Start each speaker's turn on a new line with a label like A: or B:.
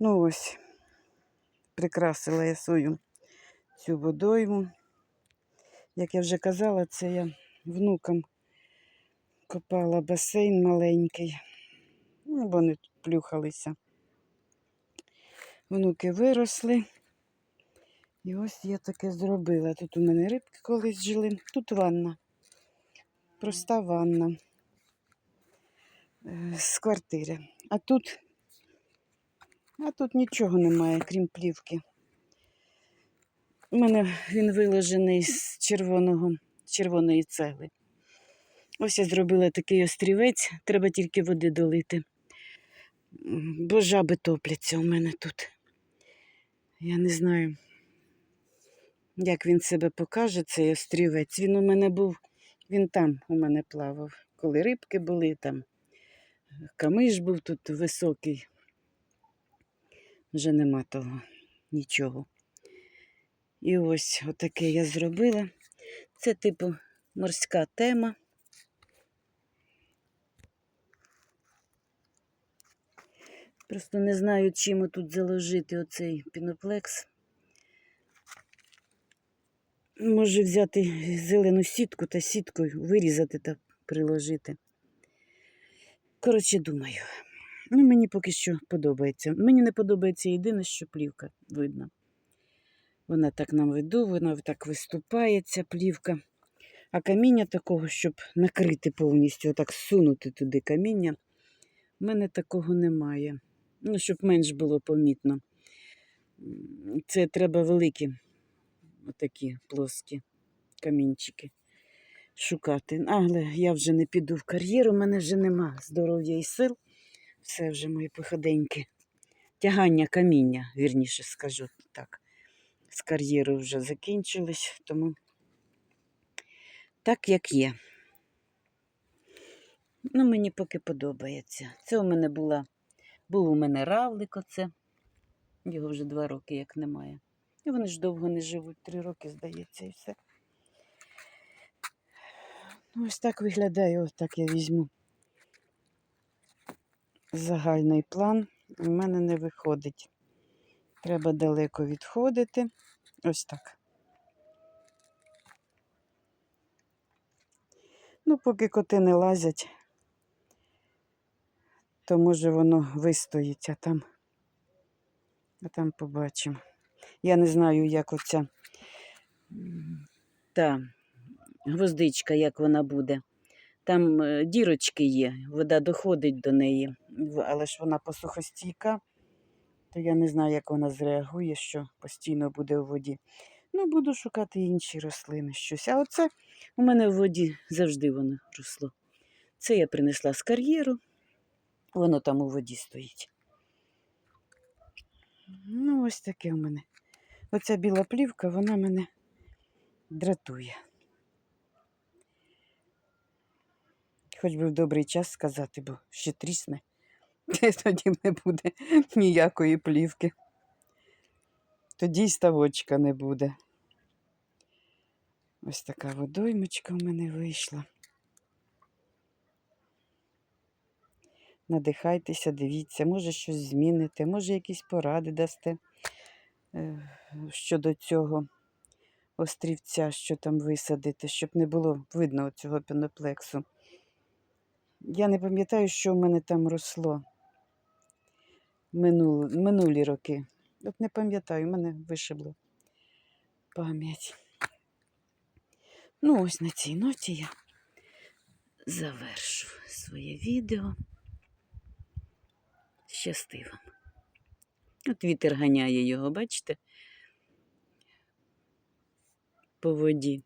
A: Ну ось, прикрасила я свою цю водойму. Як я вже казала, це я внукам копала басейн маленький. Ну, вони тут плюхалися. Внуки виросли. І ось я таке зробила. Тут у мене рибки колись жили. Тут ванна. Проста ванна е, з квартири. А тут, а тут нічого немає, крім плівки. У мене він виложений з червоного, червоної цегли. Ось я зробила такий острівець, треба тільки води долити. Бо жаби топляться у мене тут. Я не знаю, як він себе покаже, цей острівець. Він у мене був, він там у мене плавав. Коли рибки були, там камиш був тут високий. Вже нема того нічого. І ось отаке я зробила. Це типу морська тема. Просто не знаю, чим тут заложити оцей піноплекс. Може взяти зелену сітку та сіткою вирізати та приложити. Коротше, думаю. Ну, мені поки що подобається. Мені не подобається єдине, що плівка видно. Вона так нам виду, вона так виступає, ця плівка. А каміння такого, щоб накрити повністю, отак сунути туди каміння, в мене такого немає. Ну, щоб менш було помітно. Це треба великі, отакі плоскі камінчики шукати. Але я вже не піду в кар'єру, мене вже нема здоров'я і сил. Все вже мої походеньки. Тягання каміння, вірніше скажу так. З кар'єру вже закінчились, тому так як є. Ну, мені поки подобається. Це у мене була, був у мене равлик оце. Його вже два роки як немає. І вони ж довго не живуть, три роки, здається, і все. Ну, ось так виглядає, ось так я візьму. Загальний план у мене не виходить. Треба далеко відходити. Ось так. Ну, поки коти не лазять, то може воно вистоїть, а там, а там побачимо. Я не знаю, як оця та гвоздичка, як вона буде. Там е, дірочки є, вода доходить до неї, але ж вона посухостійка, то я не знаю, як вона зреагує, що постійно буде у воді. Ну, буду шукати інші рослини, щось. А оце у мене в воді завжди воно росло. Це я принесла з кар'єру, воно там у воді стоїть. Ну, ось таке у мене. Оця біла плівка, вона мене дратує. Хоч би в добрий час сказати, бо ще трісне. Тоді не буде ніякої плівки. Тоді й ставочка не буде. Ось така водоймочка в мене вийшла. Надихайтеся, дивіться, може щось зміните, може якісь поради дасте е, щодо цього острівця, що там висадити, щоб не було видно цього піноплексу. Я не пам'ятаю, що в мене там росло минул, минулі роки. От не пам'ятаю, мене вишибло пам'ять. Ну, ось на цій ноті я завершу своє відео. Щасти вам. От вітер ганяє його, бачите? По воді.